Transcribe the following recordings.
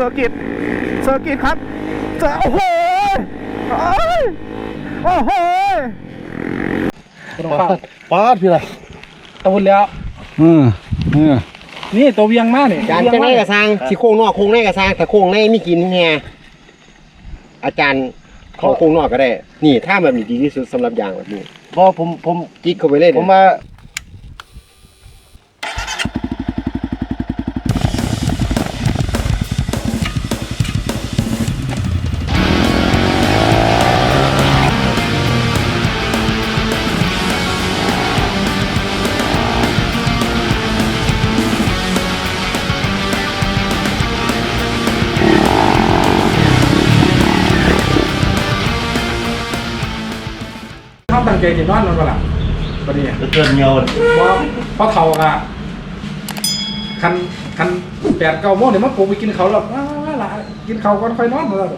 โหเซอร์กิตเซอร์กิตครับเจอโอ้โหโอ้ยโอ้โหต้องฟังปาดพี่ไรตะวุนแล้วอืมอืมนี่ตัวเวียงมากนี่อาจารย์เวียจะงได้มากกระซังสิโค้งนอกโค้งในกระซังแต่โค้งในมีกินแฮอาจารย์เขาโค้งนอกก็ได้ นี่ถ้าแบบนี้ดีที่สุดสำหรับยางแบบนี้พอผมผมจิกเข้าไปเลยผมมา ใจจะนอนมันเปล่าปะเนี่ยจะเกินเงาเพราะเพราะเท่าอะคันคันแปดเก้าโมงเดี๋ยวมันปลุกไปกินเขาวแล้วว้าวล่ะกินเขาวก่อนค่อยนอนมาแล้ว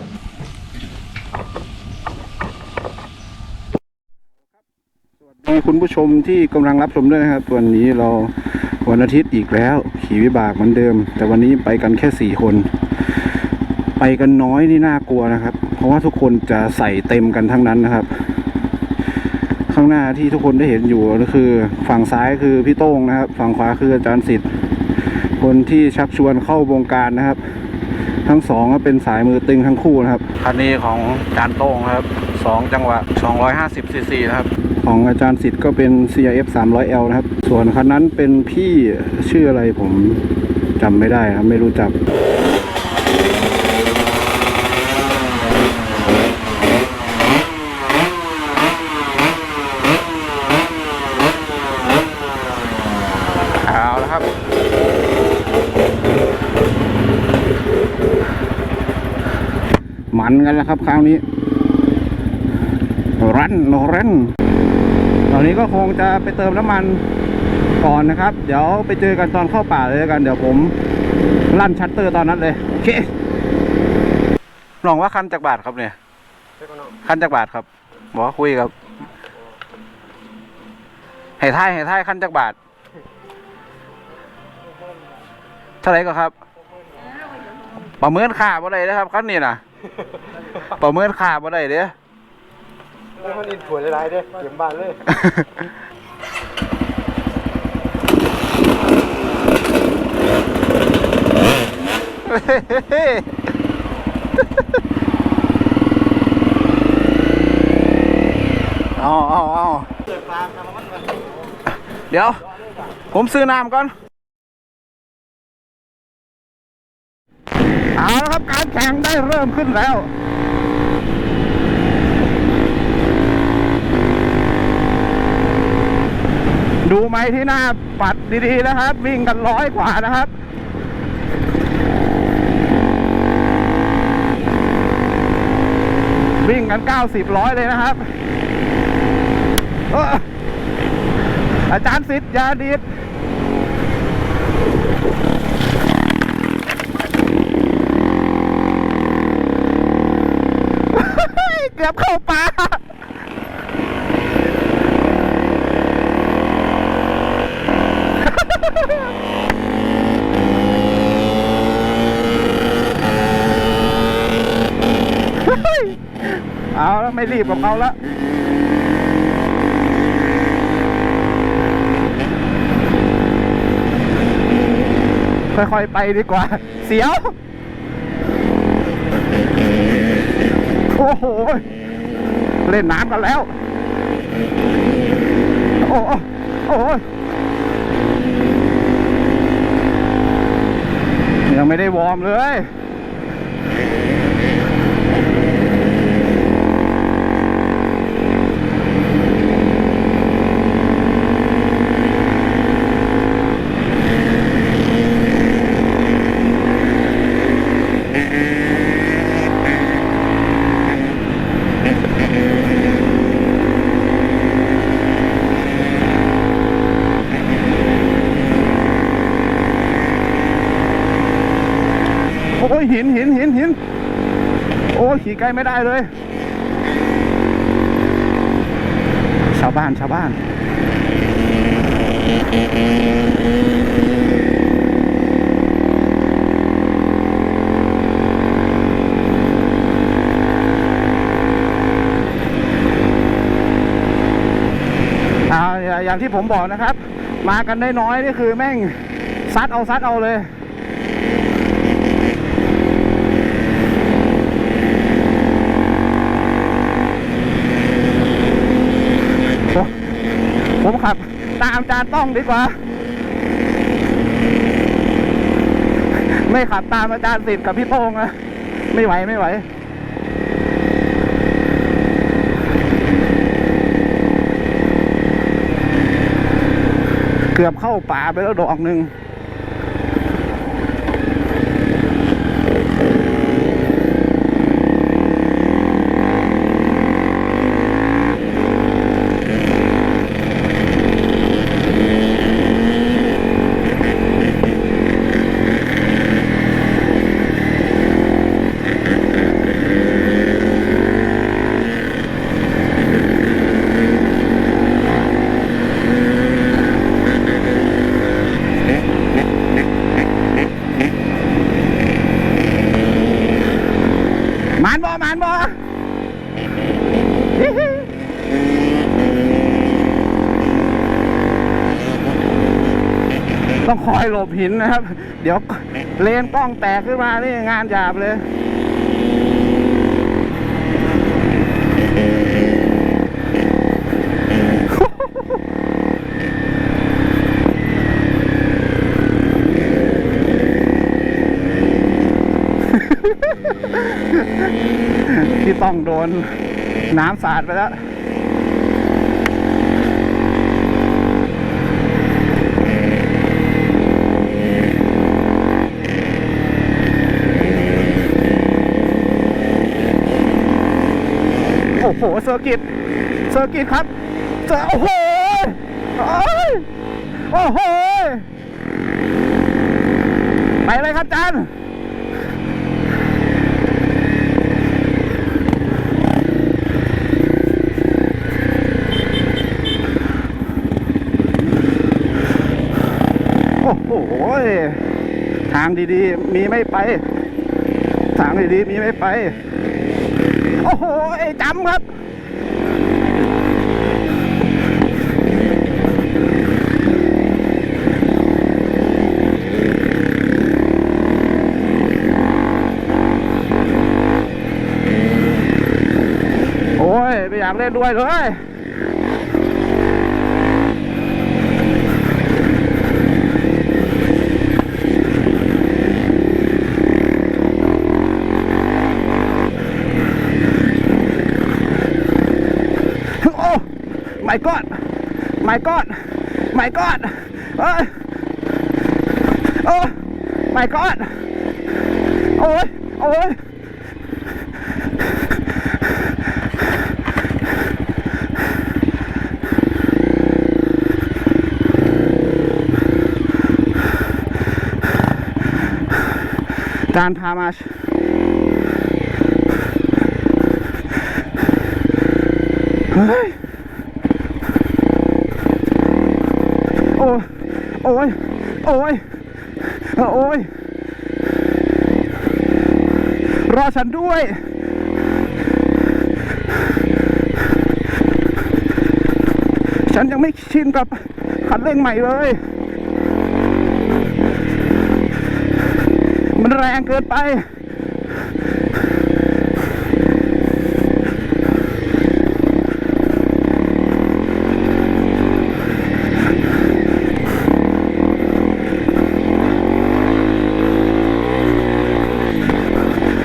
มีคุณผู้ชมที่กำลังรับชมด้วยนะครับ วันนี้เราวันอาทิตย์อีกแล้ว ขี่วิบากเหมือนเดิม แต่วันนี้ไปกันแค่สี่คน ไปกันน้อยนี่น่ากลัวนะครับ เพราะว่าทุกคนจะใส่เต็มกันทั้งนั้นนะครับ ข้างหน้าที่ทุกคนได้เห็นอยู่ก็คือ ฝั่งซ้ายคือพี่โต้งนะครับ ฝั่งขวาคืออาจารย์สิทธิ์คนที่ชักชวนเข้าวงการนะครับ ทั้งสองก็เป็นสายมือตึงทั้งคู่นะครับคันนี้ของอาจารย์โต้งนะครับสองจังหวะ250ซีซีนะครับ ของอาจารย์สิทธิ์ก็เป็น CRF 300L นะครับ ส่วนคันนั้นเป็นพี่ชื่ออะไรผมจำไม่ได้ครับไม่รู้จัก เอาละครับ มั นกันแล้วครับคราวนี้รันรันตอนนี้ก็คงจะไปเติมน้ำมันก่อนนะครับ เดี๋ยวไปเจอกันตอนเข้าป่าเลยกัน เดี๋ยวผมลั่นชัตเตอร์ตอนนั้นเลยโอเคลองว่าคันจากบาทครับเนี่ยคันจากบาทครับบอกคุยกับให้ท้ายให้ท้ายคันจากบาทเท่าไรก็ครับ ประเมินค่าบ่ได้นะครับคันนี้นะ ประเมินค่าบ่ได้เด้อแล้วมันอินถวยหลายๆเด้เก็บบ้านเลย เอาเอาเอาเดี๋ยว ผมซื้อน้ำก่อน เอาละครับการแข่งได้เริ่มขึ้นแล้วดูไหมที่หน้าปัดดีๆนะครับ วิ่งกันร้อยกว่านะครับ วิ่งกัน90ร้อยเลยนะครับออาจารย์สิทธิ์ยาดีดเกือ บเข้าป่าเอาแล้วไม่รีบกับเขาแล้วค่อยๆไปดีกว่า เสียว โอ้โห เล่นน้ำกันแล้ว โอ้โหโอ้ยังไม่ได้วอร์มเลย หินหินหินหินโอ้ขี่ไกลไม่ได้เลย ชาวบ้านชาวบ้านอย่างที่ผมบอกนะครับ มากันได้น้อยนี่คือแม่งซัดเอาซัดเอาเลย ผมขับ ตามจานต้องดีกว่า ไม่ขับตามอาจารย์สิทธิ์กับพี่โป้งนะไม่ไหวไม่ไหวเกือบเข้าป่าไปแล้วดอกหนึ่ง ต้องคอยหลบหินนะครับ เดี๋ยวเลนกล้องแตกขึ้นมานี่งานหยาบเลยที่ต้องโดนน้ำสาดไปแล้ว เซอร์กิตเซอร์กิตครับเซอร์โอ้โหโอ้โอ้โหไปเลยครับจานโอ้โหทางดีๆ มีไม่ไป ทางดีๆ มีไม่ไป โอ้โห ไอ้จำครับ โอยไม่อยากเล่นด้วยเลยโอ้ my god my god my god เอ้ยโอ้ my god โอ้ยโอ้ย จานพามาเฮ้ยโอ้ยโอ้ยโอ้ยโอ้ยรอฉันด้วยฉันยังไม่ชินกับคันเร่งใหม่เลย มัน แรงเกินไป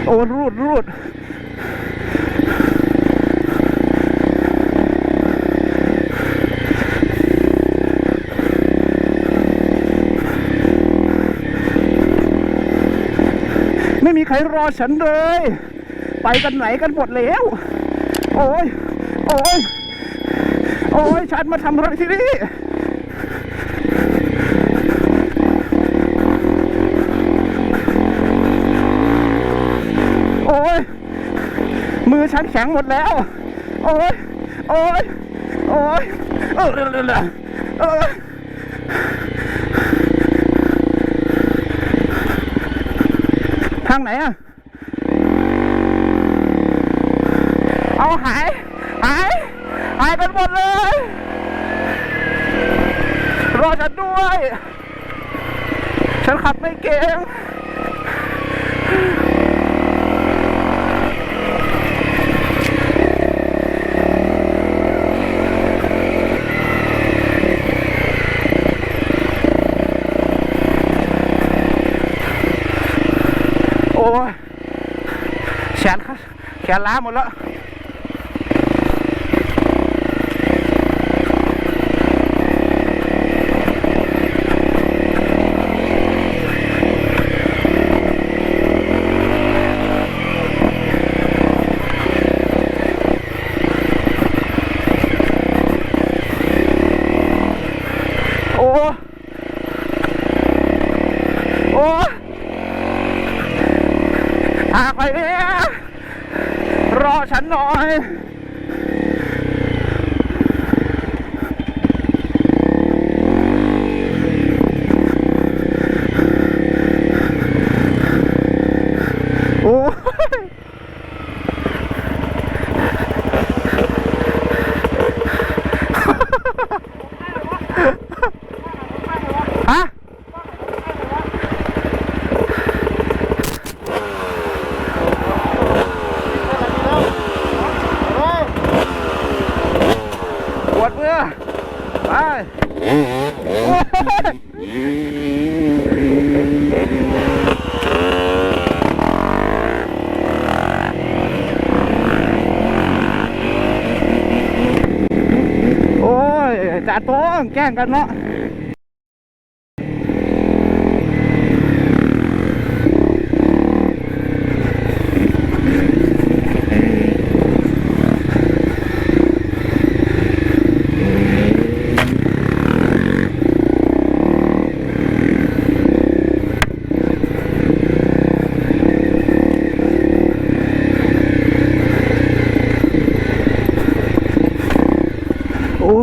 โอ้รูดรูด ไม่มีใครรอฉันเลย ไปกันไหนกันหมดแล้ว โอ้ย โอ้ย โอ้ย ฉันมาทำอะไรที่นี่โอ้ย มือฉันแข็งหมดแล้ว โอ้ย โอ้ย โอ้ย เออเออเออเออทางไหนอะเอาหาย หาย หายกันหมดเลย รอฉันด้วย ฉันขับไม่เก่ง แขนแขนล้าหมดแล้ว โอ้โอ้หากไปเนี่ยร อฉันหน่อย โอ้ยฮะ ปวดมือไปโอ้ยโอ้ยจ่าโต้งแก ล้งกันเนาะโอ้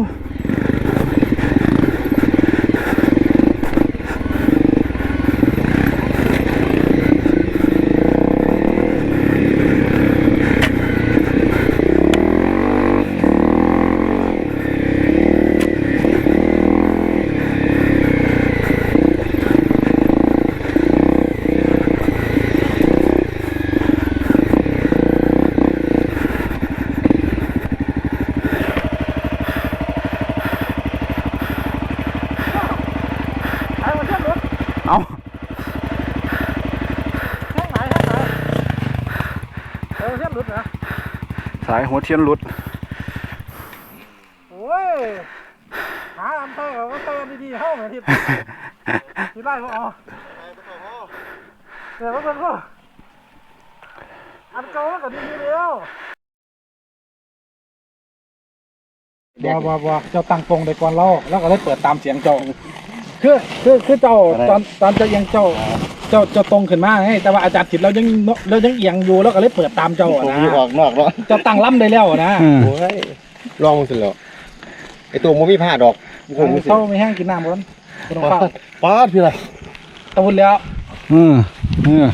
เอา สายหัวเทียนหลุดโอ้ยหาอันเตอร์ก็เตอร์ดีๆเข้าไหมทิศที่ไล่ก็เอาเดี๋ยวมันก็อันเก่ามันก็ดีๆเดียวบ่บ่บ่เจ้าตั้งตรงได้ก่อนเราแล้วก็เลยเปิดตามเสียงเจ้า คือคือคือเจ้าตอนตอนเจ้ายังเจ้าเจ้าเจ้าตรงขึ้นมาไงแต่ว่าอาจารย์ผิดเรายังเรายังเอียงอยู่แล้วก็เลยเปิดตามเจ้าอะผมนะมีออกนอกเนาะเจ้าตั้งล่ำได้แล้วอะนะโอ้ยลองมันสิแล้วไอตัวมันมีผ้าดอกผมมีสิเขาไม่แห้งกินน้ำก่อนบ่ต้องเข้าป๊าดพี่ไรตะวุนแล้ว อืมอืม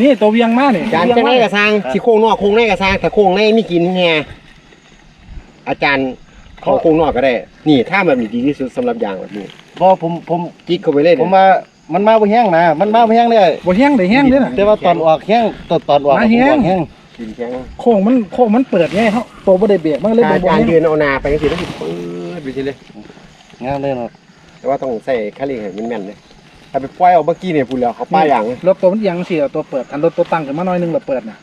นี่ตัวเวียงมาเนี่ยอาจารย์จะได้กระซังสิโค้งนอกโค้งในกระซังแต่โค้งในมีกินแฮอาจารย์เขาโค้งนอกก็ได้ นี่ถ้าแบบนี้ดีที่สุดสำหรับยางแบบนี้ พอผมผมจิกเข้าไปเลยผมมามันมาบ่แห้งนะมันมาบ่แห้งเลยบ่แห้งได้แห้งเด้อน่ะแต่ว่าตอนออกแห้งตอนตอนออกมาแห้งออกแห้งกินแข็งโค้งมันโค้งมันเปิดไงเขาตัวบ่ได้เบรกมันเลยถ้าบ่อาบ่จารย์แห้งยืนเอาหนาไปก็สิแล้วสิปื๊ดไปสิเลยงามเลยเนาะแต่ว่าต้องใส่คันเร่งให้มันแม่นเลยถ้าไปปล่อยเอาเมื่อกี้เนี่ยพูดแล้วเขาป้ายอย่างเลยรถตัวมันเอียงสิเอาตัวเปิดอันรถตัวตั้งขึ้นมาหน่อยหนึงแล้วเปิดน่ะ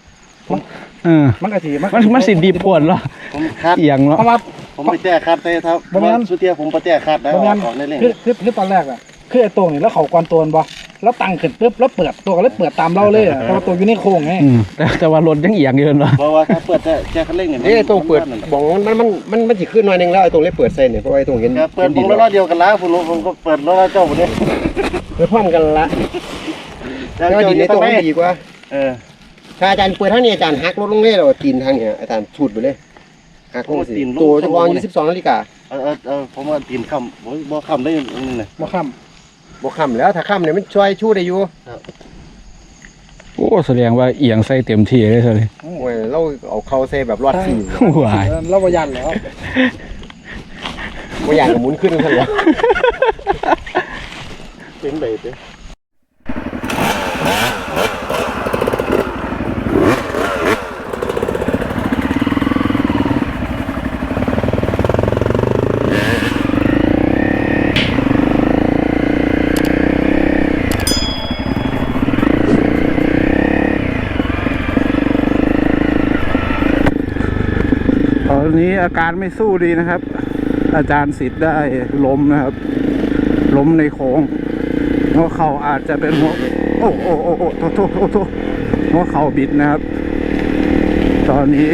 เออมันก็สิมันมันมันสิดีปวดเหรอผมคัดเอียงเนาะเพราะว่า ผมไปแจ้คัดเลยครับบ่แม่น สุดเทียผมไปแจ้คัดแล้วบ่อแม่นอกในเร่งคือคือคือตอนแรกอะคือไอ้ตัวนี่แล้วเขากวนตัวมันบ่แล้วตั้งขึ้นปุ๊บแล้วเปิดตัวก็เลยเปิดตามเราเลยอะเพราะว่าตัวอยู่ในโค้งไงอืมแต่แต่ว่ารถยังเอียงอยู่เนาะเพราะว่าถ้าเปิดแจ้แจ้คันเร่งเนี่ยเอ้ยไอ้ตรงเปิดบอกมันมันมันมันมันจะขึ้นหน่อยหนึงแล้วไอ้ตรงเล็บเปิดใส่เนี่ยเพราะว่าไอ้ตรงเห็นครับเปิดห็นผดิมนแล้วรอบเดียวกันละผมรู้ผมก็เปิดแล้วเจ้าผมเนี่ยเปิดพร้อมกันละแต่ว่าดินในตรงมันดีกว่าเออ ถ้าอาจารย์เปิดทางนี้อาจารย์หักรถลงเลยเราตีนทางเนี้ยอาจารย์สูดไปเลย หักลงสิตัวจะวางอยู่สิบสองนาฬิกาเออเออเออผมว่าตีนคำผมบ่คำได้นี่เลยบ่ค่ำบวค่ำแล้วถ้าค่ำเนี่ยมันช่วยชูได้อยู่โอ้แสดงว่าเอียงใส่เต็มที่เลยสิโอ้ยเราเอาเข้าใส่แบบรอดสี่วายเออเราบ่ยันแล้วว่าอย่างกับหมุนขึ้นทั้งหมดเป็นไปเด้ ตอนนี้อาการไม่สู้ดีนะครับ อาจารย์สิทธิ์ได้ล้มนะครับ ล้มในโค้งหัวเข่าอาจจะเป็นหัวโอ้โอ้โอ้โอ้โทษโทษโทษหัวเข่าบิดนะครับ ตอนนี้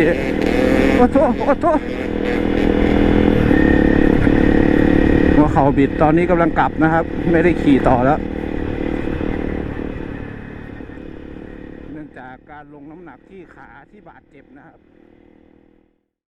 โอ้โทษโอ้โทษหัวเข่าบิดตอนนี้กำลังกลับนะครับ ไม่ได้ขี่ต่อแล้วเนื่องจากการลงน้ำหนักที่ขา